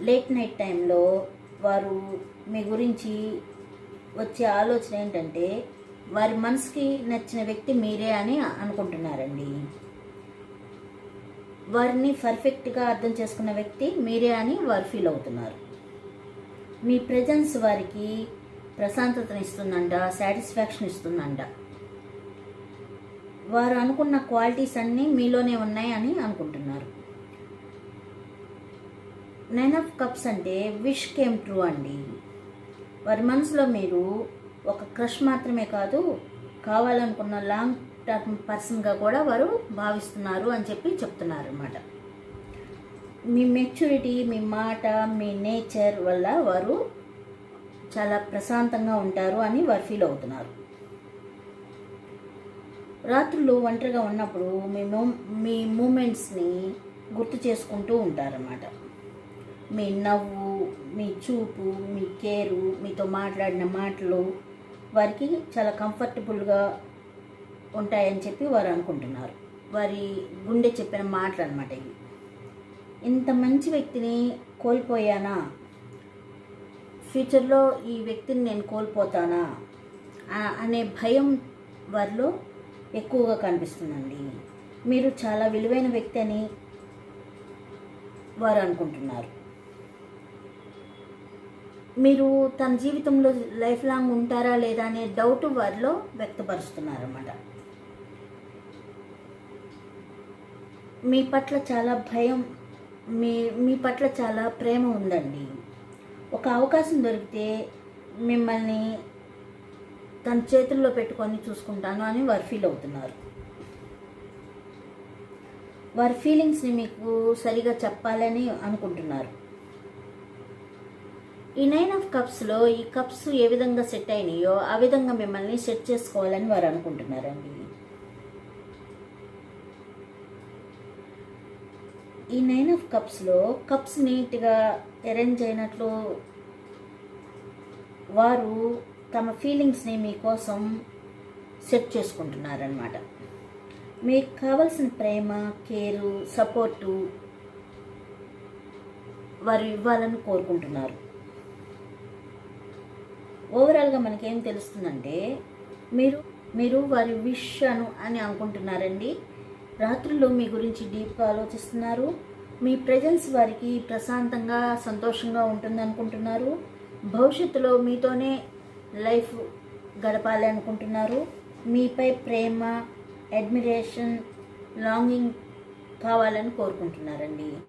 Late night టైంలో వారు మీ గురించి వచ్చే ఆలోచన ఏంటంటే వారి మనసుకి నచ్చిన వ్యక్తి మీరే అని అనుకుంటున్నారండి. వారిని పర్ఫెక్ట్గా అర్థం చేసుకున్న వ్యక్తి మీరే అని వారు ఫీల్ అవుతున్నారు. మీ ప్రజెన్స్ వారికి ప్రశాంతతను ఇస్తుందంట సాటిస్ఫాక్షన్ ఇస్తుందంట. వారు అనుకున్న క్వాలిటీస్ అన్నీ మీలోనే ఉన్నాయి అని అనుకుంటున్నారు. నైన్ ఆఫ్ కప్స్ అంటే విష్ కేమ్ ట్రూ అండి. వారి మనసులో మీరు ఒక క్రష్ మాత్రమే కాదు కావాలనుకున్న లాంగ్ టర్మ్ పర్సన్గా కూడా వారు భావిస్తున్నారు అని చెప్పి చెప్తున్నారు అనమాట మీ మెచ్యూరిటీ మీ మాట మీ నేచర్ వల్ల వారు చాలా ప్రశాంతంగా ఉంటారు అని వారు ఫీల్ అవుతున్నారు. రాత్రులు ఒంటరిగా ఉన్నప్పుడు మీ మూ మీ మూమెంట్స్ని గుర్తు చేసుకుంటూ ఉంటారన్నమాట. మీ నవ్వు మీ చూపు మీ కేరు మీతో మాట్లాడిన మాటలు వారికి చాలా కంఫర్టబుల్గా ఉంటాయని చెప్పి వారు అనుకుంటున్నారు. వారి గుండె చెప్పిన మాటలు అనమాట ఇవి. ఇంత మంచి వ్యక్తిని కోల్పోయానా? ఫ్యూచర్లో ఈ వ్యక్తిని నేను కోల్పోతానా? అనే భయం వారిలో ఎక్కువగా కనిపిస్తుందండి. మీరు చాలా విలువైన వ్యక్తి అని వారు అనుకుంటున్నారు. మీరు తన జీవితంలో లైఫ్ లాంగ్ ఉంటారా లేదా అనే డౌట్ వారిలో వ్యక్తపరుస్తున్నారన్నమాట. మీ పట్ల చాలా భయం మీ మీ పట్ల చాలా ప్రేమ ఉందండి. ఒక అవకాశం దొరికితే మిమ్మల్ని తన చేతుల్లో పెట్టుకొని చూసుకుంటాను అని వారు ఫీల్ అవుతున్నారు. వారి ఫీలింగ్స్ని మీకు సరిగా చెప్పాలని అనుకుంటున్నారు. ఈ నైన్ ఆఫ్ కప్స్లో ఈ కప్స్ ఏ విధంగా సెట్ అయినాయో ఆ విధంగా మిమ్మల్ని సెట్ చేసుకోవాలని వారు అనుకుంటున్నారండి. ఈ నైన్ ఆఫ్ కప్స్లో కప్స్ నీట్గా అరేంజ్ అయినట్లు వారు తమ ఫీలింగ్స్ని మీకోసం సెట్ చేసుకుంటున్నారనమాట మీకు కావలసిన ప్రేమ కేరు సపోర్టు వారు ఇవ్వాలని కోరుకుంటున్నారు. ఓవరాల్గా మనకేం తెలుస్తుందంటే మీరు మీరు వారి విష్ అను అని అనుకుంటున్నారండి. రాత్రుల్లో మీ గురించి డీప్గా ఆలోచిస్తున్నారు. మీ ప్రజెన్స్ వారికి ప్రశాంతంగా సంతోషంగా ఉంటుంది అనుకుంటున్నారు. భవిష్యత్తులో మీతోనే లైఫ్ గడపాలి అనుకుంటున్నారు. మీపై ప్రేమ అడ్మిరేషన్ లాంగింగ్ కావాలని కోరుకుంటున్నారండి.